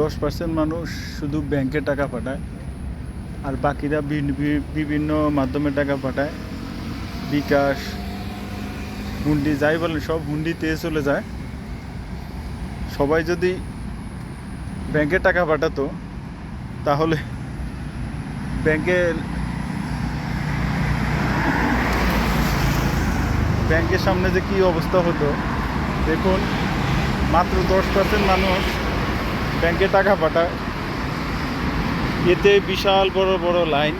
দশ পার্সেন্ট মানুষ শুধু ব্যাংকে টাকা পাঠায় আর বাকিরা বিভিন্ন মাধ্যমে টাকা পাঠায়। বিকাশ, হুন্ডি, যাই বলেন, সব হুন্ডিতে চলে যায়। সবাই যদি ব্যাংকে টাকা পাঠাতো, তাহলে ব্যাংকে ব্যাংকের সামনে যে কী অবস্থা হতো, দেখুন, মাত্র দশ পার্সেন্ট মানুষ ব্যাংকে টাকা পাঠায়। এতে বিশাল বড় বড় লাইন।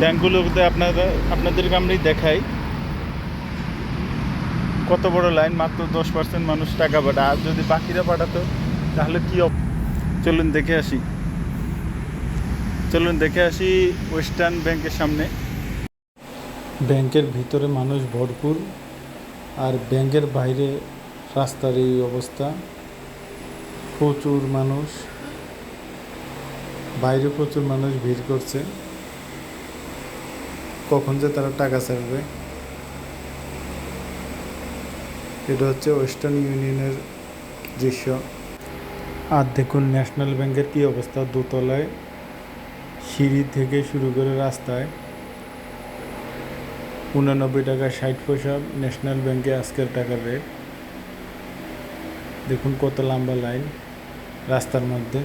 ব্যাংকগুলোতে আপনারা, আপনাদেরকে আমি দেখাই। কত বড় লাইন, মাত্র দশ পার্সেন্ট মানুষ টাকা পাঠায়। আর যদি বাকিরা পাঠাতো, তাহলে কি চলুন দেখে আসি। চলুন দেখে আসি ওয়েস্টার্ন ব্যাংকের সামনে। ব্যাংকের ভিতরে মানুষ ভরপুর। আর ব্যাংকের বাইরে রাস্তার এই অবস্থা। প্রচুর মানুষ, বাইরে প্রচুর মানুষ ভিড় করছে। কখন যে তারা টাকা ছাড়বে। এটা হচ্ছে ওয়েস্টার্ন ইউনিয়নের দৃশ্য। আর দেখুন ন্যাশনাল ব্যাংকের কি অবস্থা দোতলায়। সিঁড়ি থেকে শুরু করে রাস্তায়। উনানব্বই টাকা, ষাট পয়সা ন্যাশনাল ব্যাংকে আজকের টাকার রেট দেখুন কত লম্বা লাইন রাস্তার মধ্যে।